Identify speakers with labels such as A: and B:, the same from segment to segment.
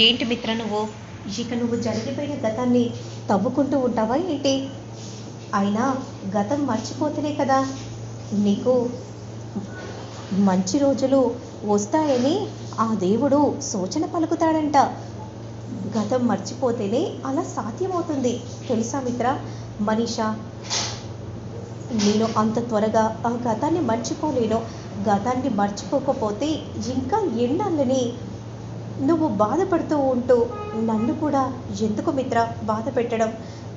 A: ఏంటి మిత్ర నువ్వు? ఇక నువ్వు జరిగిపోయిన గతాన్ని తవ్వుకుంటూ ఉంటావా ఏంటి? అయినా గతం మర్చిపోతేనే కదా నీకు మంచి రోజులు వస్తాయని ఆ దేవుడు సూచన పలుకుతాడంట. గతం మర్చిపోతేనే అలా సాధ్యమవుతుంది. తెలుసా మిత్ర? మనీషా నేను అంత త్వరగా ఆ గతాన్ని మర్చిపోలేను. గతాన్ని మర్చిపోకపోతే ఇంకా ఎన్నాళ్ళని నువ్వు బాధపడుతూ ఉంటూ నన్ను కూడా ఎందుకు మిత్ర బాధ పెట్టడం?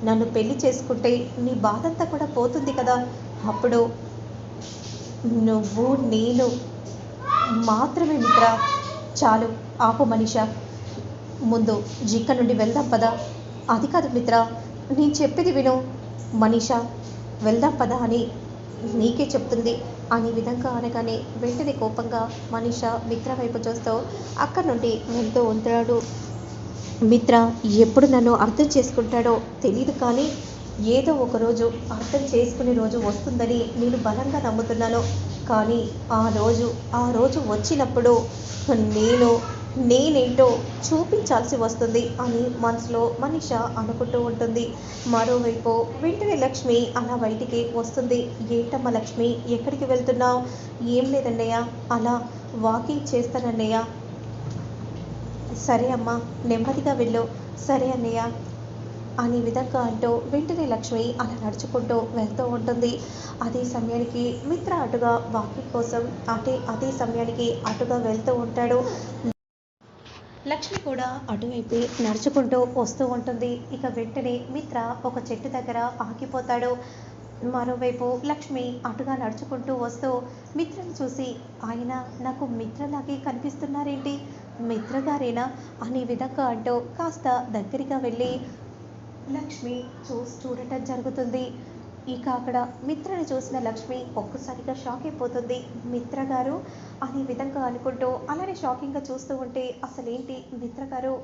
A: నన్ను పెళ్ళి చేసుకుంటే నీ బాధంతా కూడా పోతుంది కదా. అప్పుడు నువ్వు నేను మాత్రమే మిత్ర. చాలు ఆపు మనిష. ముందు జిక్క నుండి వెళ్దాం పదా. అది కాదు మిత్ర నేను చెప్పేది విను. మనిష వెళ్దాం పదా అని నీకే చెప్తుంది. అనే విధంగా అనగానే వెంటనే కోపంగా మనిష మిత్ర వైపు చూస్తూ అక్కడి నుండి వెళ్తూ ఉంటాడు. మిత్ర ఎప్పుడు నన్ను అర్థం చేసుకుంటాడో తెలియదు కానీ ఏదో ఒక రోజు అర్థం చేసుకునే రోజు వస్తుందని నేను బలంగా నమ్ముతున్నాను. కానీ ఆ రోజు ఆ రోజు వచ్చినప్పుడు నేను నేనేంటో చూపించాల్సి వస్తుంది అని మనసులో మనిష అనుకుంటూ ఉంటుంది. మరోవైపు వెంటనే లక్ష్మి అలా బయటికి వస్తుంది. ఏంటమ్మ లక్ష్మి ఎక్కడికి వెళ్తున్నావు? ఏం లేదన్నయ్య. అలా వాకింగ్ చేస్తానన్నయ్య. సరే అమ్మా నెమ్మదిగా వెళ్ళు. సరే అన్నయ్య అనే విధంగా అంటూ వెంటనే లక్ష్మి అలా నడుచుకుంటూ వెళ్తూ ఉంటుంది. అదే సమయానికి మిత్ర అటుగా వాకింగ్ కోసం అటే అదే సమయానికి అటుగా వెళ్తూ ఉంటాడు. లక్ష్మి కూడా అటువైపు నడుచుకుంటూ వస్తూ ఉంటుంది. ఇక వెంటనే మిత్ర ఒక చెట్టు దగ్గర ఆగిపోతాడు. మరోవైపు లక్ష్మి అటుగా నడుచుకుంటూ వస్తూ మిత్రను చూసి ఆయన నాకు మిత్రలాగే కనిపిస్తున్నారేంటి? మిత్రగారేనా? అనే విధంగా అంటూ కాస్త దగ్గరగా వెళ్ళి లక్ష్మి చూసి చూడటం జరుగుతుంది. ఇక అక్కడ మిత్రని చూసిన లక్ష్మి ఒక్కసారిగా షాక్ అయిపోతుంది. మిత్ర గారు అనే విధంగా అనుకుంటూ అలానే షాకింగ్గా చూస్తూ ఉంటే అసలేంటి మిత్ర గారు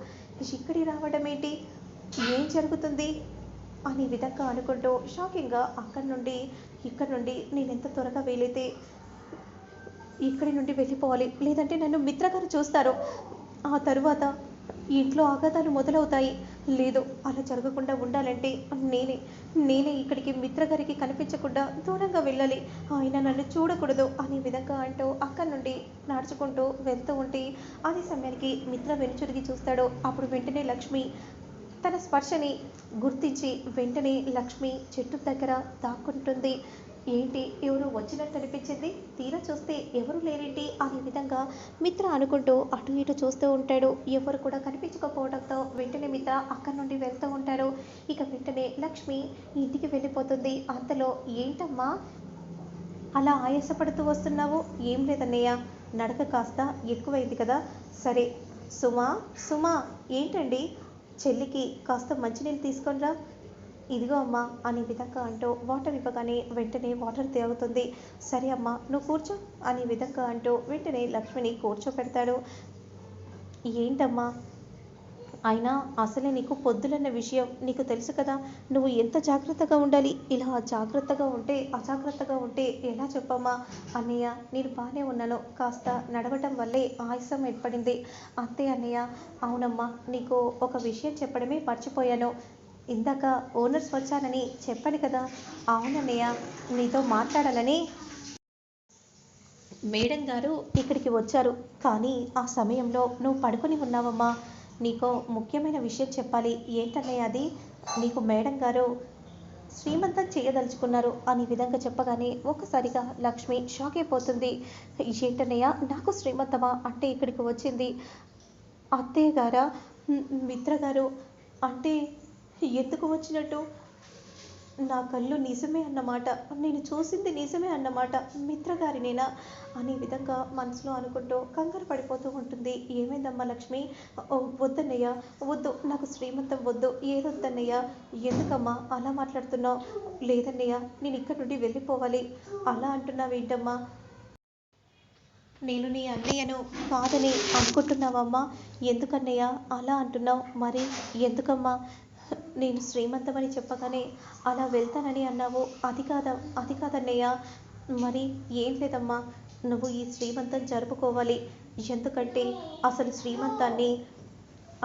A: ఇక్కడి రావడం ఏంటి? ఏం జరుగుతుంది? అనే విధంగా అనుకుంటూ షాకింగ్గా అక్కడి నుండి ఇక్కడ నుండి నేను ఎంత త్వరగా వీలైతే ఇక్కడి నుండి వెళ్ళిపోవాలి. లేదంటే నన్ను మిత్ర గారు చూస్తారు. ఆ తరువాత ఇంట్లో ఆఘాతాలు మొదలవుతాయి. లేదు అలా జరగకుండా ఉండాలంటే నేనే నేనే ఇక్కడికి మిత్ర గారికి కనిపించకుండా దూరంగా వెళ్ళాలి. ఆయన నన్ను చూడకూడదు అనే విధంగా అంటూ అక్కడి నుండి నడుచుకుంటూ వెళ్తూ ఉంటే అదే సమయానికి మిత్ర వెనుచురిగి చూస్తాడు. అప్పుడు వెంటనే లక్ష్మి తన స్పర్శని గుర్తించి వెంటనే లక్ష్మి చెట్టు దగ్గర దాక్కుంటుంది. ఏంటి? ఎవరు వచ్చినట్టు అనిపించింది. తీరా చూస్తే ఎవరు లేరేంటి? అనే విధంగా మిత్ర అనుకుంటూ అటు ఇటు చూస్తూ ఉంటాడు. ఎవరు కూడా కనిపించకపోవడంతో వెంటనే మిత్ర అక్కడి నుండి వెళ్తూ ఉంటాడు. ఇక వెంటనే లక్ష్మి ఇంటికి వెళ్ళిపోతుంది. అంతలో ఏంటమ్మా? అలా ఆయాసపడుతూ వస్తున్నావు? ఏం లేదన్నయ్య. నడక కాస్త ఎక్కువైంది కదా. సరే సుమా సుమా ఏంటండి? చెల్లికి కాస్త మంచినీళ్ళు తీసుకొనిరా ఇదిగో అమ్మా అనే విధంగా అంటూ వాటర్ ఇవ్వగానే వెంటనే వాటర్ తేగుతుంది. సరే అమ్మా నువ్వు కూర్చో అనే విధంగా అంటూ వెంటనే లక్ష్మిని కూర్చోపెడతాడు. ఏంటమ్మా? అయినా అసలే నీకు పొద్దులన్న విషయం నీకు తెలుసు కదా నువ్వు ఎంత జాగ్రత్తగా ఉండాలి? ఇలా జాగ్రత్తగా ఉంటే అజాగ్రత్తగా ఉంటే ఎలా చెప్పమ్మా? అన్నయ్య నేను బాగానే ఉన్నాను. కాస్త నడవటం వల్లే ఆయాసం ఏర్పడింది. అంతే అన్నయ్య. అవునమ్మా నీకు ఒక విషయం చెప్పడమే మర్చిపోయాను. ఇందాక ఓనర్స్ వచ్చానని చెప్పాను కదా. అవునన్నయ్య నీతో మాట్లాడాలని. మేడం గారు ఇక్కడికి వచ్చారు. కానీ ఆ సమయంలో నువ్వు పడుకొని ఉన్నావమ్మా. నీకు ముఖ్యమైన విషయం చెప్పాలి. ఏంటన్నయ్య అది? నీకు మేడం గారు శ్రీమంతం చేయదలుచుకున్నారు అనే విధంగా చెప్పగానే ఒక్కసారిగా లక్ష్మి షాక్ అయిపోతుంది. ఏంటన్నయ్య నాకు శ్రీమంతమా? అంటే ఇక్కడికి వచ్చింది. అత్తయ్య గారా? మిత్ర గారు? అంటే ఎందుకు వచ్చినట్టు? నా కళ్ళు నిజమే అన్నమాట. నేను చూసింది నిజమే అన్నమాట. మిత్రగారినేనా? అనే విధంగా మనసులో అనుకుంటూ కంగారు పడిపోతూ ఉంటుంది. ఏమైందమ్మా లక్ష్మి? వద్దన్నయ్య. వద్దు నాకు శ్రీమంతం వద్దు. ఏదొద్దన్నయ్య? ఎందుకమ్మా అలా మాట్లాడుతున్నావు? లేదన్నయ్య నేను ఇక్కడి నుండి వెళ్ళిపోవాలి. అలా అంటున్నావు ఏంటమ్మా నేను నీ అన్నయ్యను కాదని అనుకుంటున్నావమ్మా? ఎందుకన్నయ్య అలా అంటున్నావు? మరి ఎందుకమ్మా? నేను శ్రీమంతమని చెప్పగానే అలా వెళ్తానని అన్నావు. అది కాదా అది కాదన్నయ్య. మరి ఏం లేదమ్మా. నువ్వు ఈ శ్రీమంతం జరుపుకోవాలి. ఎందుకంటే అసలు శ్రీమంతాన్ని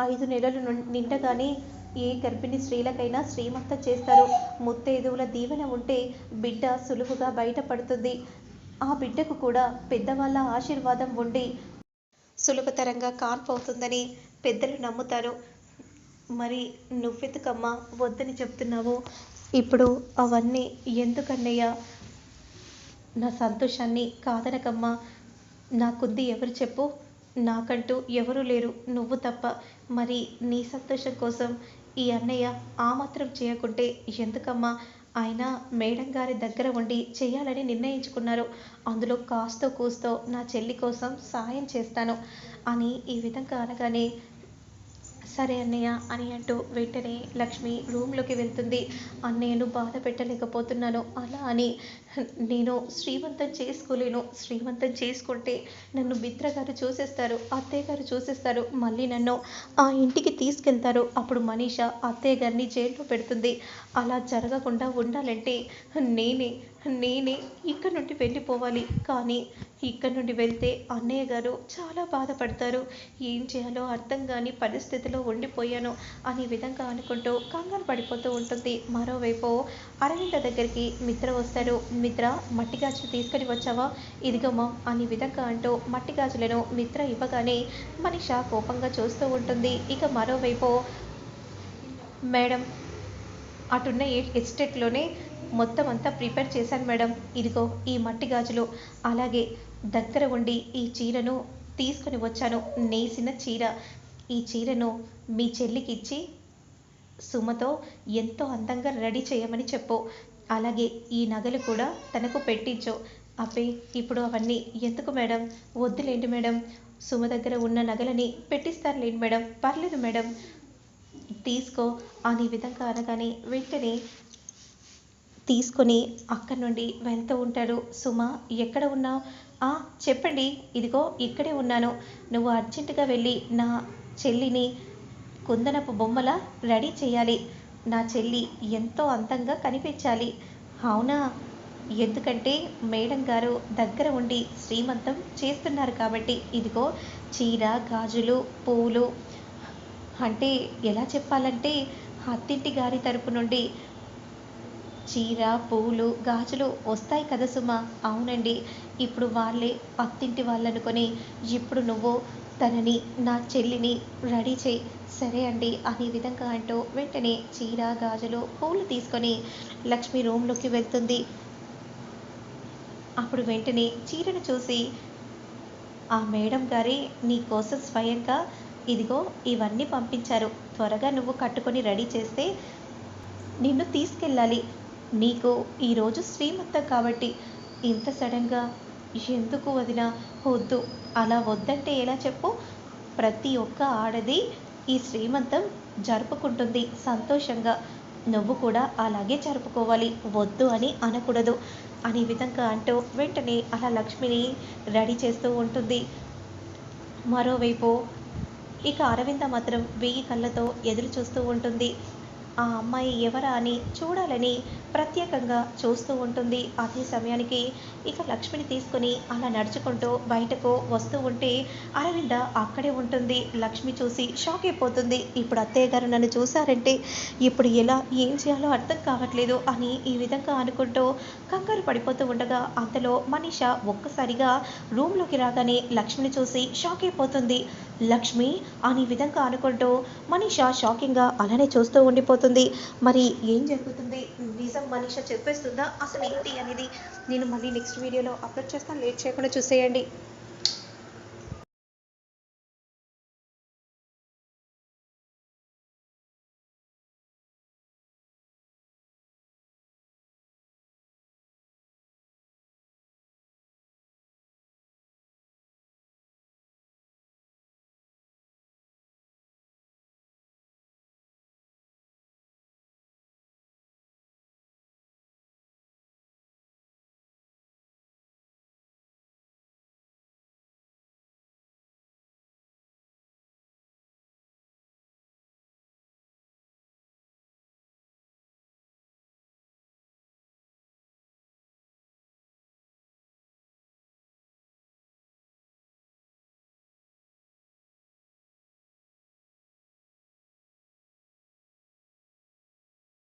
A: ఐదు నెలలు నిండగానే ఏ గర్భిణీ స్త్రీలకైనా శ్రీమంతం చేస్తారు. ముత్తైదువుల దీవెన ఉంటే బిడ్డ సులువుగా బయటపడుతుంది. ఆ బిడ్డకు కూడా పెద్దవాళ్ళ ఆశీర్వాదం ఉండి సులభతరంగా కాన్పు అవుతుందని పెద్దలు నమ్ముతారు. మరి నువ్వెందుకమ్మా వద్దని చెప్తున్నావు? ఇప్పుడు అవన్నీ ఎందుకన్నయ్యా? నా సంతోషాన్ని కాదనకమ్మా. నాకుంది ఎవరు చెప్పు? నాకంటూ ఎవరూ లేరు నువ్వు తప్ప. మరి నీ సంతోషం కోసం ఈ అన్నయ్య ఆ మాత్రం చేయకుంటే ఎందుకమ్మా? ఆయన మేడం గారి దగ్గర ఉండి చేయాలని నిర్ణయించుకున్నారు. అందులో కాస్తో కూస్తో నా చెల్లి కోసం సాయం చేస్తాను అని ఈ విధంగా అనగానే సరే అన్నయ్య అని అంటూ వెంటనే లక్ష్మి రూమ్లోకి వెళ్తుంది. అన్నయ్యను బాధ పెట్టలేకపోతున్నాను. అలా అని నేను శ్రీమంతం చేసుకోలేను. శ్రీమంతం చేసుకుంటే నన్ను మిత్ర గారు చూసేస్తారు అత్తయ్య గారు చూసేస్తారు మళ్ళీ నన్ను ఆ ఇంటికి తీసుకెళ్తారు. అప్పుడు మనీష అత్తయ్య గారిని జైల్లో పెడుతుంది. అలా జరగకుండా ఉండాలంటే నేనే నేనే ఇక్కడ నుండి వెళ్ళిపోవాలి. కానీ ఇక్కడ నుండి వెళ్తే అన్నయ్య గారు చాలా బాధపడతారు. ఏం చేయాలో అర్థం కాని పరిస్థితిలో ఉండిపోయాను అనే విధంగా అనుకుంటూ కంగారు పడిపోతూ ఉంటుంది. మరోవైపు అరవింద దగ్గరికి మిత్ర వస్తారు. మిత్ర మట్టి గాజులు తీసుకొని వచ్చావా? ఇదిగమ్మా అని విధంగా అంటూ మట్టి గాజులను మిత్ర ఇవ్వగానే మనిష కోపంగా చూస్తూ ఉంటుంది. ఇక మరోవైపు మేడం అటున్న ఎస్టేట్లోనే మొత్తం అంతా ప్రిపేర్ చేశాను మేడం. ఇదిగో ఈ మట్టి గాజులు అలాగే దగ్గర ఉండి ఈ చీరను తీసుకొని వచ్చాను. నేసిన చీర. ఈ చీరను మీ చెల్లికి ఇచ్చి సుమతో ఎంతో అందంగా రెడీ చేయమని చెప్పు. అలాగే ఈ నగలు కూడా తనకు పెట్టించో. అబ్బే ఇప్పుడు అవన్నీ ఎందుకు మేడం? వద్దులేండి మేడం. సుమ దగ్గర ఉన్న నగలని పెట్టిస్తానులేండి మేడం. పర్లేదు మేడం. తీసుకో అని విధంగా అనగానే వెంటనే తీసుకొని అక్కడి నుండి వెళ్తూ ఉంటాడు సుమ. ఎక్కడ ఉన్నావు? ఆ చెప్పండి. ఇదిగో ఇక్కడే ఉన్నాను. నువ్వు అర్జెంటుగా వెళ్ళి నా చెల్లిని కుందనపు బొమ్మల రెడీ చేయాలి. నా చెల్లి ఎంతో అందంగా కనిపించాలి. అవునా? ఎందుకంటే మేడం గారు దగ్గర ఉండి శ్రీమంతం చేస్తున్నారు కాబట్టి. ఇదిగో చీర గాజులు పువ్వులు అంటే ఎలా చెప్పాలంటే అత్తింటి గారి తరపు నుండి చీర పువ్వులు గాజులు వస్తాయి కదా సుమ? అవునండి. ఇప్పుడు వాళ్ళే అత్తింటి వాళ్ళనుకొని ఇప్పుడు నువ్వు తనని నా చెల్లిని రెడీ చేయి. సరే అండి అనే విధంగా అంటూ వెంటనే చీర గాజులు పూలు తీసుకొని లక్ష్మి రూమ్లోకి వెళ్తుంది. అప్పుడు వెంటనే చీరను చూసి ఆ మేడం గారే నీ కోసం స్వయంగా ఇదిగో ఇవన్నీ పంపించారు. త్వరగా నువ్వు కట్టుకొని రెడీ చేస్తే నిన్ను తీసుకెళ్ళాలి. నీకు ఈరోజు శ్రీమంతం కాబట్టి ఇంత సడన్గా ఎందుకు వదిన? వద్దు. అలా వద్దంటే ఎలా చెప్పు? ప్రతి ఒక్క ఆడది ఈ శ్రీమంతం జరుపుకుంటుంది సంతోషంగా. నువ్వు కూడా అలాగే జరుపుకోవాలి. వద్దు అని అనకూడదు. అనే విధంగా అంటూ వెంటనే అలా లక్ష్మిని రెడీ చేస్తూ ఉంటుంది. మరోవైపు ఇక అరవింద మాత్రం వెయ్యి కళ్ళతో ఎదురు చూస్తూ ఉంటుంది. ఆ అమ్మాయి ఎవరా అని చూడాలని ప్రత్యేకంగా చూస్తూ ఉంటుంది. అదే సమయానికి ఇక లక్ష్మిని తీసుకొని అలా నడుచుకుంటూ బయటకు వస్తూ ఉంటే అరవింద అక్కడే ఉంటుంది. లక్ష్మి చూసి షాక్ అయిపోతుంది. ఇప్పుడు అత్తయ్య గారు నన్ను చూసారంటే ఇప్పుడు ఎలా ఏం చేయాలో అర్థం కావట్లేదు అని ఈ విధంగా అనుకుంటూ కంగారు పడిపోతూ ఉండగా అంతలో మనీష ఒక్కసారిగా రూమ్లోకి రాగానే లక్ష్మిని చూసి షాక్ అయిపోతుంది. లక్ష్మి అని విధంగా అనుకుంటూ మనీష షాకింగ్గా అలానే చూస్తూ ఉండిపోతుంది. మరి ఏం జరుగుతుంది? నిజం మనీష చెప్పేస్తుందా? అసలు ఏంటి అనేది నేను మళ్ళీ నెక్స్ట్ వీడియోలో అప్లోడ్ చేస్తాను లేట్ చేయకుండా చూసేయండి.